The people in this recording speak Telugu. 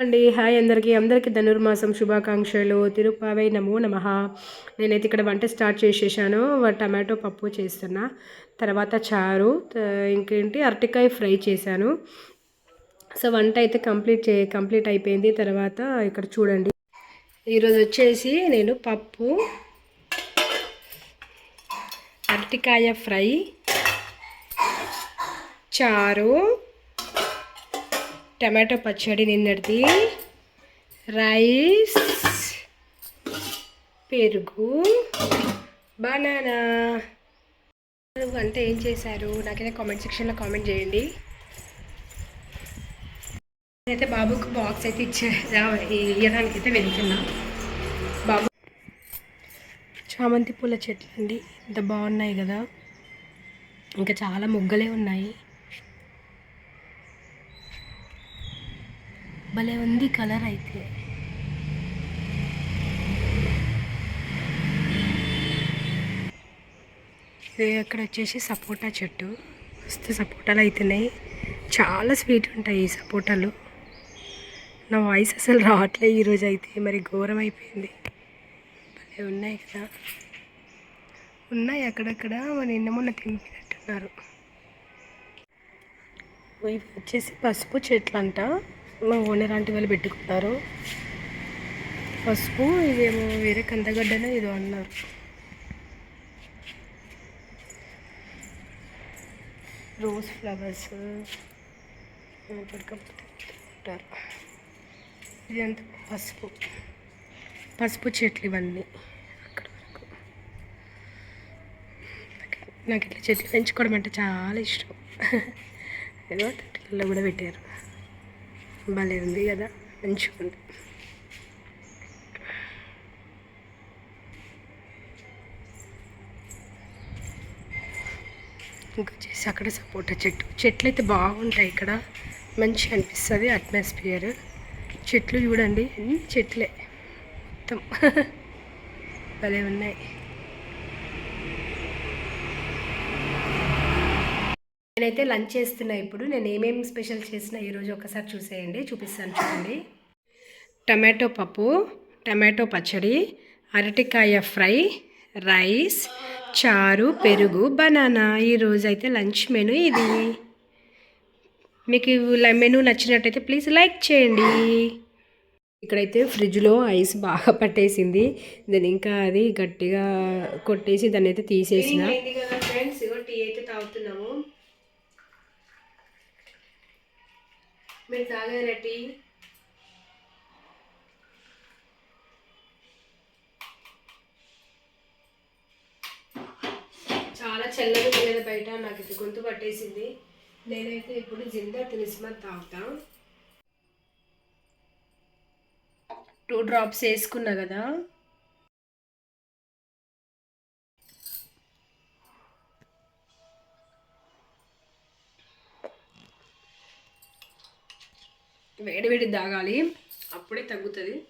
అండి. హాయ్ అందరికీ. అందరికీ ధనుర్మాసం శుభాకాంక్షలు. తిరుపావై నమో నమ. నేనైతే ఇక్కడ వంట స్టార్ట్ చేసేసాను. టమాటో పప్పు చేస్తున్నా. తర్వాత చారు ఇంకేంటి? అరటికాయ ఫ్రై చేశాను. సో వంట అయితే కంప్లీట్ చే కంప్లీట్ అయిపోయింది. తర్వాత ఇక్కడ చూడండి. ఈరోజు వచ్చేసి నేను పప్పు అరటికాయ ఫ్రై చారు టమాటో పచ్చడి నిన్నటిది. రైస్ పెరుగు బనానా. అంతా ఏం చేశారు? నాకైతే కామెంట్ సెక్షన్లో కామెంట్ చేయండి. నేనైతే బాబుకు బాక్స్ అయితే ఇచ్చే ఇవ్వడానికి అయితే వెళ్తున్నా. బాబు చామంతి పూల చెట్లు అండి. ఇంత బాగున్నాయి కదా. ఇంకా చాలా మొగ్గలే ఉన్నాయి. భలే ఉంది కలర్ అయితే. ఇది అక్కడ వచ్చేసి సపోటా చెట్టు. మస్తు సపోటాలు అవుతున్నాయి చాలా స్వీట్ ఉంటాయి ఈ సపోటాలు. నా వాయిస్ అసలు రావట్లే ఈరోజు అయితే. మరి ఘోరం అయిపోయింది. భలే ఉన్నాయి కదా. ఉన్నాయి అక్కడక్కడ నిన్న మొన్న తెంపినట్టున్నారు ఇవి వచ్చేసి పసుపు చెట్లు అంట మా ఓనర్ లాంటి వాళ్ళు పెట్టుకున్నారు పసుపు ఇదేమో వేరే కందగడ్డనే ఏదో అన్నారు. Rose flowers. ఉంటారు ఇది అంత పసుపు. పసుపు చెట్లు ఇవన్నీ అక్కడ వరకు. నాకు ఇట్లా చెట్లు పెంచుకోవడం అంటే చాలా ఇష్టం. ఏదో తట్టెలలో కూడా పెట్టారు. భలే ఉంది కదా మంచిగా ఉంది చేసి అక్కడ సపోటా చెట్టు. చెట్లు అయితే బాగుంటాయి ఇక్కడ. మంచిగా అనిపిస్తుంది అట్మాస్ఫియర్. చెట్లు చూడండి అన్ని చెట్లే. మొత్తం. భలే ఉన్నాయి నేనైతే లంచ్ చేస్తున్నా ఇప్పుడు. నేను ఏమేమి స్పెషల్ చేసినా ఈరోజు ఒకసారి చూసేయండి. చూపిస్తాను చూడండి. టమాటో పప్పు టమాటో పచ్చడి అరటికాయ ఫ్రై రైస్ చారు పెరుగు బనానా. ఈరోజు అయితే లంచ్ మెను ఇది. మీకు మెను నచ్చినట్టయితే ప్లీజ్ లైక్ చేయండి. ఇక్కడైతే ఫ్రిడ్జ్లో ఐస్ బాగా పట్టేసింది. దాన్ని ఇంకా అది గట్టిగా కొట్టేసి దాన్ని అయితే తీసేసిన. ఫ్రెండ్స్. టీ అయితే తాగుతున్నాము. మీరు తాగారా టీ చాలా చల్లగా ఉంది బయట నాకు ఇది గొంతు పట్టేసింది. నేనైతే ఇప్పుడు జిందా తిలిస్మత్ తాగుతా. టూ డ్రాప్స్ వేసుకున్నా కదా. వేడి వేడి తాగాలి అప్పుడే తగ్గుతుంది.